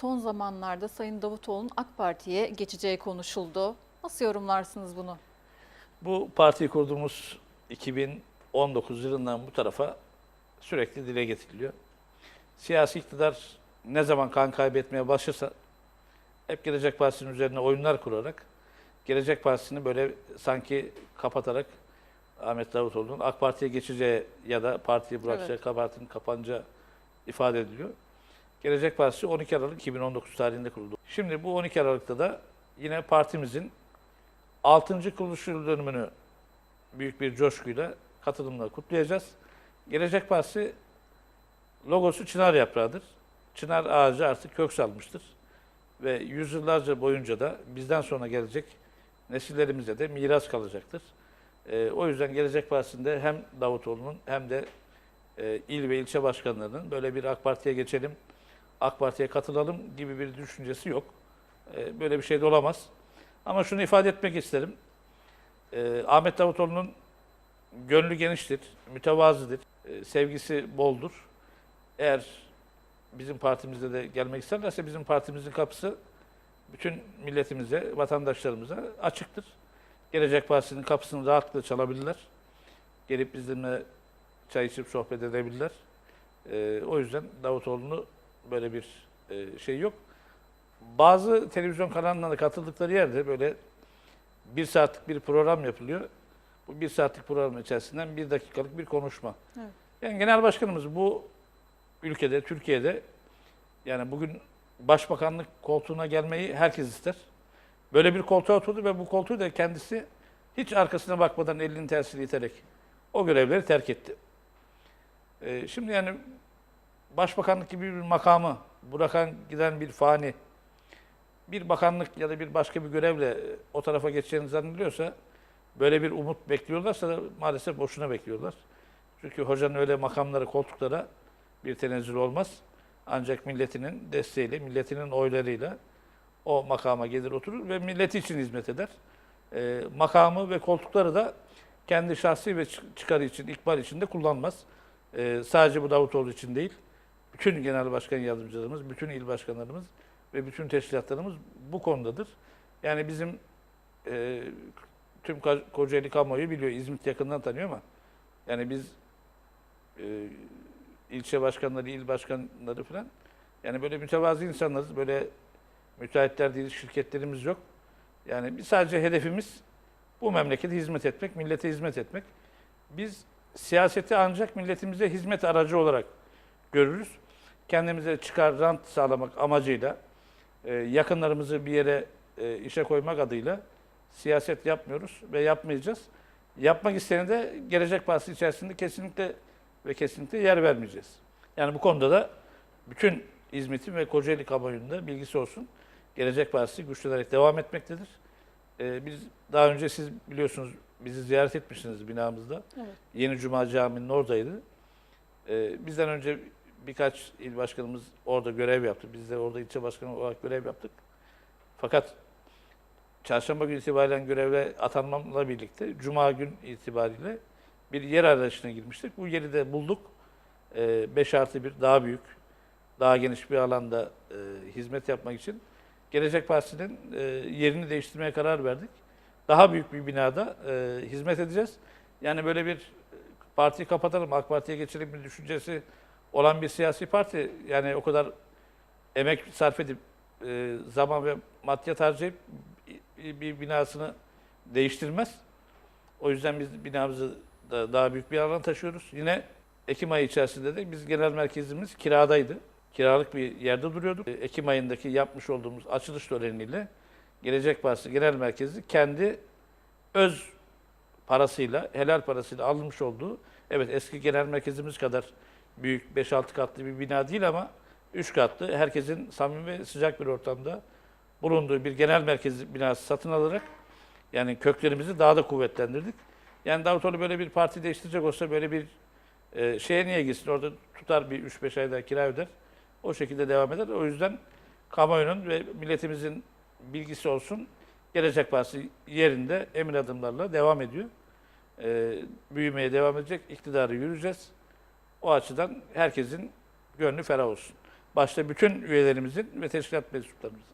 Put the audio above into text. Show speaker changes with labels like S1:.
S1: son zamanlarda Sayın Davutoğlu'nun AK Parti'ye geçeceği konuşuldu. Nasıl yorumlarsınız bunu?
S2: Bu partiyi kurduğumuz 2019 yılından bu tarafa sürekli dile getiriliyor. Siyasi iktidar ne zaman kan kaybetmeye başlarsa hep Gelecek Partisi'nin üzerine oyunlar kurarak Gelecek Partisi'ni böyle sanki kapatarak Ahmet Davutoğlu'nun AK Parti'ye geçeceği ya da partiyi bırakacağı,
S1: Evet.
S2: partinin kapanacağı ifade ediliyor. Gelecek Partisi 12 Aralık 2019 tarihinde kuruldu. Şimdi bu 12 Aralık'ta da yine partimizin 6. kuruluş yıl dönümünü büyük bir coşkuyla, katılımla kutlayacağız. Gelecek Partisi logosu çınar yaprağıdır. Çınar ağacı artık kök salmıştır. Ve yüzyıllarca boyunca da bizden sonra gelecek nesillerimize de miras kalacaktır. Ee, o yüzden Gelecek Partisi'nde hem Davutoğlu'nun hem de e, il ve ilçe başkanlarının böyle bir AK Parti'ye geçelim, AK Parti'ye katılalım gibi bir düşüncesi yok. Ee, böyle bir şey de olamaz. Ama şunu ifade etmek isterim. Ee, Ahmet Davutoğlu'nun gönlü geniştir, mütevazıdır, e, sevgisi boldur. Eğer bizim partimizde de gelmek isterlerse bizim partimizin kapısı bütün milletimize, vatandaşlarımıza açıktır. Gelecek Partisi'nin kapısını rahatlıkla çalabilirler. Gelip bizimle çay içip sohbet edebilirler. Ee, o yüzden Davutoğlu'nu böyle bir e, şey yok. Bazı televizyon kanallarına katıldıkları yerde böyle bir saatlik bir program yapılıyor. Bu bir saatlik programın içerisinden bir dakikalık bir konuşma.
S1: Evet.
S2: Yani genel başkanımız bu ülkede, Türkiye'de yani bugün başbakanlık koltuğuna gelmeyi herkes ister. Böyle bir koltuğa oturdu ve bu koltuğu da kendisi hiç arkasına bakmadan elini tersiyle iterek o görevleri terk etti. Ee, şimdi yani başbakanlık gibi bir makamı bırakan giden bir fani bir bakanlık ya da bir başka bir görevle e, o tarafa geçeceğini zannediyorsa böyle bir umut bekliyorlarsa da maalesef boşuna bekliyorlar. Çünkü hocanın öyle makamları, koltuklara bir tenezzül olmaz. Ancak milletinin desteğiyle, milletinin oylarıyla o makama gelir oturur ve milleti için hizmet eder. Ee, makamı ve koltukları da kendi şahsi ve çık- çıkarı için, ikbal için de kullanmaz. Ee, sadece bu Davutoğlu için değil, bütün genel başkan yardımcılarımız, bütün il başkanlarımız ve bütün teşkilatlarımız bu konudadır. Yani bizim e, tüm Kocaeli kamuoyu biliyor, İzmit yakından tanıyor ama yani biz e, ilçe başkanları, il başkanları falan yani böyle mütevazı insanlarız. Böyle müteahhitler değil, şirketlerimiz yok. Yani biz sadece hedefimiz bu memlekete hizmet etmek, millete hizmet etmek. Biz siyaseti ancak milletimize hizmet aracı olarak görürüz. Kendimize çıkar, rant sağlamak amacıyla, e, yakınlarımızı bir yere e, işe koymak adıyla siyaset yapmıyoruz ve yapmayacağız. Yapmak isteyene de Gelecek Partisi içerisinde kesinlikle ve kesinlikle yer vermeyeceğiz. Yani bu konuda da bütün İzmit'in ve Kocaeli kamuoyunda bilgisi olsun. Gelecek Partisi güçlenerek devam etmektedir. Ee, biz daha önce siz biliyorsunuz bizi ziyaret etmişsiniz binamızda.
S1: Evet.
S2: Yeni Cuma Camii'nin oradaydı. Ee, bizden önce birkaç il başkanımız orada görev yaptı. Biz de orada ilçe başkanı olarak görev yaptık. Fakat çarşamba günü itibariyle göreve atanmamla birlikte Cuma gün itibariyle bir yer arayışına girmiştik. Bu yeri de bulduk. 5 artı bir daha büyük, daha geniş bir alanda e, hizmet yapmak için Gelecek Partisi'nin e, yerini değiştirmeye karar verdik. Daha büyük bir binada e, hizmet edeceğiz. Yani böyle bir e, partiyi kapatalım, AK Parti'ye geçelim bir düşüncesi olan bir siyasi parti yani o kadar emek sarf edip e, zaman ve maddiyat harcayıp bir- bir binasını değiştirmez. O yüzden biz binamızı da daha büyük bir alana taşıyoruz. Yine Ekim ayı içerisinde de biz genel merkezimiz kiradaydı. Kiralık bir yerde duruyorduk. E, Ekim ayındaki yapmış olduğumuz açılış töreniyle Gelecek Partisi Genel Merkezi kendi öz parasıyla, helal parasıyla alınmış olduğu, evet eski genel merkezimiz kadar büyük 5-6 katlı bir bina değil ama 3 katlı, herkesin samimi ve sıcak bir ortamda bulunduğu bir genel merkez binası satın alarak yani köklerimizi daha da kuvvetlendirdik. Yani Davutoğlu böyle bir parti değiştirecek olsa böyle bir e, şeye niye gitsin? Orada tutar bir 3-5 ayda kira öder. O şekilde devam eder. O yüzden kamuoyunun ve milletimizin bilgisi olsun. Gelecek Partisi yerinde emin adımlarla devam ediyor. E, büyümeye devam edecek. iktidarı yürüyeceğiz. O açıdan herkesin gönlü ferah olsun. Başta bütün üyelerimizin ve teşkilat mensuplarımızın.